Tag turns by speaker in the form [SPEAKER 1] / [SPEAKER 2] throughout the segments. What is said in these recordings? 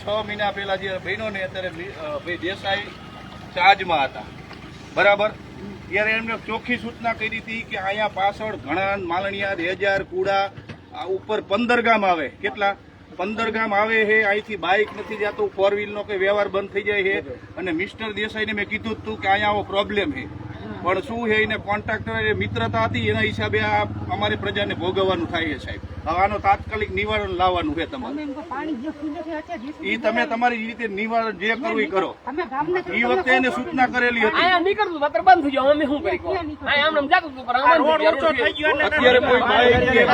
[SPEAKER 1] છ મહિના પહેલા જે બહેનોને અત્યારે ભાઈ દેસાઈ ચાર્જમાં હતા. બરાબર? ત્યારે એમને ચોખ્ખી સૂચના કરી હતી કે અહીંયા પાછળ ઘણા માલણિયા, રેજાર, કુડા, આ ઉપર પંદર ગામ આવે. કેટલા? પંદર ગામ આવે છે અહીંથી બાઇક નથી જતું ફોર વ્હીલનો કે વ્યવહાર બંધ થઈ જાય છે અને મિસ્ટર દેસાઈને મેં કીધું હતું કે અહીંયા આવો પ્રોબ્લેમ છે પણ શું છે એને કોન્ટ્રાક્ટર મિત્રતા હતી એના હિસાબે આ અમારી પ્રજાને ભોગવવાનું થાય છે સાહેબ હવે આનો તાત્કાલિક નિવારણ લાવવાનું છે તમારે ઈ તમે તમારી રીતે નિવારણ જે કરવું એ કરો એ વખતે એને સૂચના કરેલી હતી
[SPEAKER 2] આયા નીકળતું નતર બંધ થઈ ગયો અમે શું કરી કહો આયા આમ આમ જાતું હતું પણ આમ બંધ થઈ ગયું.
[SPEAKER 1] અત્યારે કોઈ એ.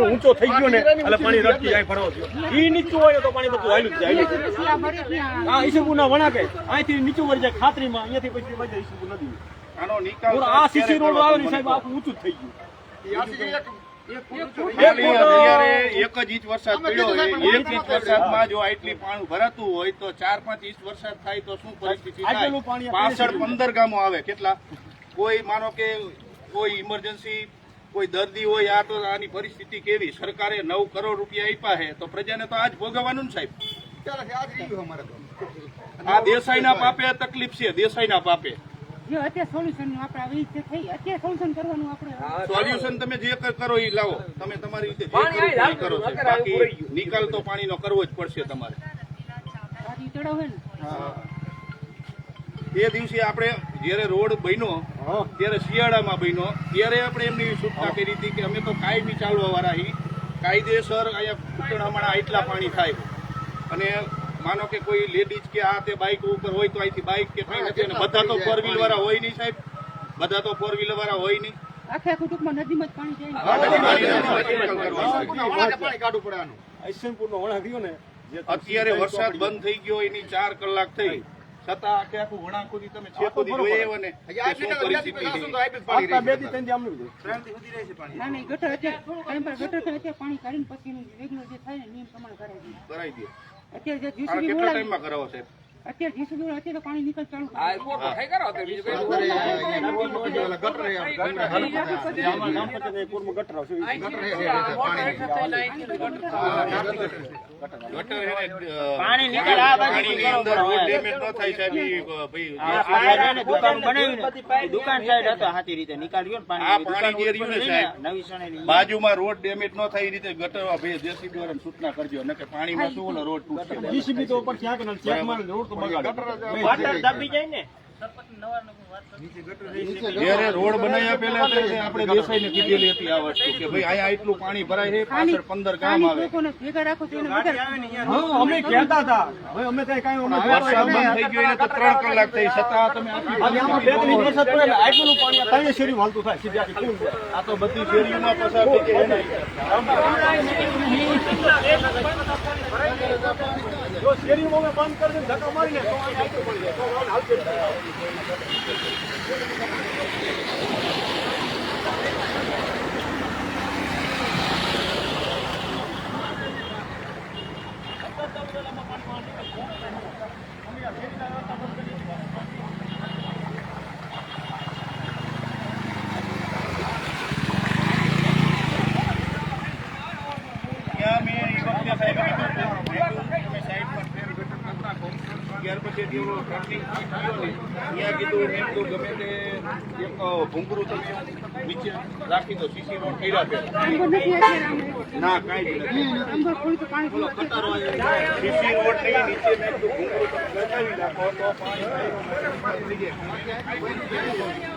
[SPEAKER 3] ઊંચો થઈ ગયો ને એટલે પાણી રટકી જાય ભરવો થયો નીચું હોય તો પાણી બધું હાલ્યું જાય
[SPEAKER 4] શિયા ભરે ત્યાં
[SPEAKER 3] વણાકે. અહીંથી નીચું વળી જાય ખાતરીમાં. અહીંયાથી પછી વળી જાય ઈસુપુર નદી
[SPEAKER 1] આનો નિકાલ
[SPEAKER 3] આ સીસી રોડ આવે ને સાહેબ આખું ઊંચું થઈ ગયું.
[SPEAKER 1] એક જ ઇંચ વરસાદ પડ્યો. એક ઇંચ વરસાદમાં જો આટલી પાણી ભરાતું હોય તો ચાર પાંચ ઇંચ વરસાદ થાય તો શું પરિસ્થિતિ થાય? પાછળ પંદર ગામો આવે. કેટલા? કોઈ માનો કે કોઈ ઇમરજન્સી કોઈ દર્દી હોય આ તો આની પરિસ્થિતિ કેવી? સરકારે નવ કરોડ રૂપિયા આપ્યા છે. તો પ્રજાને તો આજ ભોગવવાનું ને સાહેબ. આ દેસાઈના પાપે તકલીફ છે દેસાઈના પાપે.
[SPEAKER 4] સોલ્યુશન આપણે આવી રીતે થઈ. અત્યારે સોલ્યુશન કરવાનું આપણે
[SPEAKER 1] સોલ્યુશન તમે જે કરો એ લાવો. તમે તમારી રીતે કરો નિકાલ તો પાણીનો કરવો જ પડશે તમારે. એ દિવસે આપણે જ્યારે રોડ બન્યો ત્યારે શિયાળામાં બન્યો ત્યારે આપણે એમની સૂચના કરી હતી કે અમે તો કાયમી ચાલવા વાળા કાયદેસર અહીંયા ઉત્તરાયણમાં આટલા પાણી થાય. અને માનો કે કોઈ લેડીઝ કે આ તે બાઇક ઉપર હોય તો અહીંથી બાઇક કે કઈ નથી અને બધા તો ફોર વ્હીલ વાળા હોય નહીં સાહેબ. બધા તો ફોર વ્હીલર વાળા હોય નહીં.
[SPEAKER 4] આખા કુટુંબમાં નદીમાં જ પાણી જાય
[SPEAKER 3] ને.
[SPEAKER 1] અત્યારે વરસાદ બંધ થઈ ગયો એની ચાર કલાક થઈ. છતાં આખે આખું વણાક સુધી તમે છે સુધી જોઈ આવ્યો ને કે શું પરિસ્થિતિ છે.
[SPEAKER 3] આટલા બે દી ત્રણ દી આમનું જ હોય.
[SPEAKER 4] ના નહીં ગટર અત્યારે ગટર અત્યારે પાણી કાઢીને પછી રેગ્યુલર જે થાય ને નિયમ પ્રમાણે કરાવી દે
[SPEAKER 1] કરાવી દો
[SPEAKER 4] અત્યારે જે
[SPEAKER 1] કેટલા ટાઈમમાં કરાવો સાહેબ
[SPEAKER 4] અત્યારે અત્યારે પાણી ચાલુ
[SPEAKER 2] બીજું
[SPEAKER 5] પાણી નીકળે. આ દુકાન સાઈડ હતો હાથી રીતે પાણી
[SPEAKER 1] બાજુમાં રોડ ડેમેજ ન થાય એ રીતે ગટર ભાઈ જેસીબી દ્વારા સૂચના કરજો ન કે પાણીમાં શું રોડ તૂટશે.
[SPEAKER 3] જીસીબી તો ઉપર ક્યાંક ને રોડ તો
[SPEAKER 5] દબી જાય ને?
[SPEAKER 1] જ્યારે રોડ બનાવ્યા પહેલા તો આપણે દેસાઈને કીધેલી હતી આ વસ્તુ કે ભાઈ અહીંયા એટલું પાણી ભરાય છે પાછળ પંદર ગામ આવે.
[SPEAKER 4] લોકોને ભેગા રાખો તો એને વધારે
[SPEAKER 3] હા, અમે કહેતા હતા. અમે ત્યાં કાંઈ અમે
[SPEAKER 1] વરસાદ બંધ થઈ ગયો એને તો ત્રણ કલાક થઈ. છતાં તમે આટલી
[SPEAKER 3] ત્રણ હાલતું થાય સીધી આખી ફૂલ જાય.
[SPEAKER 1] આ તો બધી શેરીઓમાં પસાર થઈ જાય એને.
[SPEAKER 3] જો શેરીમાં અમે બંધ કરી દે ધક્કા મારીને, તો આ આટલું પડી જાય. તો વાહન હાલતું જ થાય.
[SPEAKER 1] ત્યાં મેં એ વખતે સાહેબ કીધું હતું, મેં કીધું તમે સાઈડ પર ટ્રેન ગટર કરી નાખો. ત્યાર જેવો ટ્રાફિક થયો ને, ત્યાં કીધું મેં કીધું ગમે તે એક ભૂંગળું તમે નીચે રાખી દો સીસી રોડ કર્યા છે.
[SPEAKER 4] આંબો નથી અત્યારે આમ
[SPEAKER 1] ના કાંઈ જ નથી.
[SPEAKER 4] આંબો થોડી તો પાણી
[SPEAKER 1] સીસી રોડની નીચે મેં કીધું ભૂંગળું તમે લગાવી નાખો તો પાણી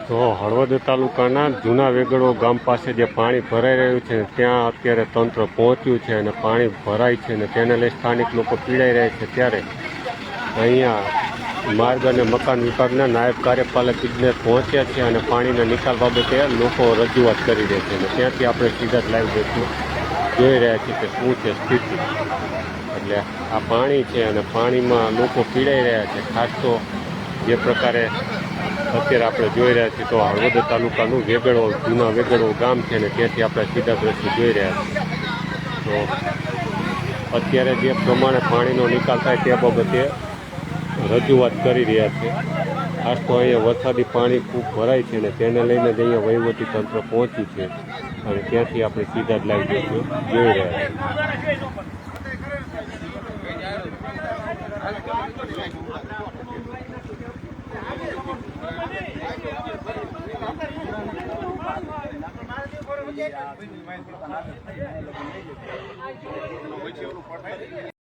[SPEAKER 6] તો હળવદ તાલુકાના જૂના વેગડો ગામ પાસે જે પાણી ભરાઈ રહ્યું છે ત્યાં અત્યારે તંત્ર પહોંચ્યું છે અને પાણી ભરાય છે અને તેને લઈ સ્થાનિક લોકો પીડાઈ રહ્યા છે ત્યારે અહીંયા માર્ગ અને મકાન વિભાગના નાયબ કાર્યપાલક ઇજનેર પહોંચ્યા છે અને પાણીના નિકાલ બાબતે લોકો રજૂઆત કરી રહ્યા છે અને ત્યાંથી આપણે સીધા જ લાઈવ દેખીએ જોઈ રહ્યા છીએ કે શું છે સ્થિતિ. એટલે આ પાણી છે અને પાણીમાં લોકો પીડાઈ રહ્યા છે. ખાસ તો જે પ્રકારે અત્યારે આપણે જોઈ રહ્યા છીએ તો હળવદ તાલુકાનું વેગડો જૂના વેગડો ગામ છે ને ત્યાંથી આપણે સીધા દ્રશ્ય જોઈ રહ્યા છીએ. તો અત્યારે જે પ્રમાણે પાણીનો નિકાલ થાય તે બાબતે રજૂઆત કરી રહ્યા છે. ખાસ તો અહીંયા વરસાદી પાણી ખૂબ ભરાય છે અને તેને લઈને જ અહીંયા તંત્ર પહોંચ્યું છે. અને ત્યાંથી આપણે સીધા જ લાવી જઈશું જોઈ રહ્યા છે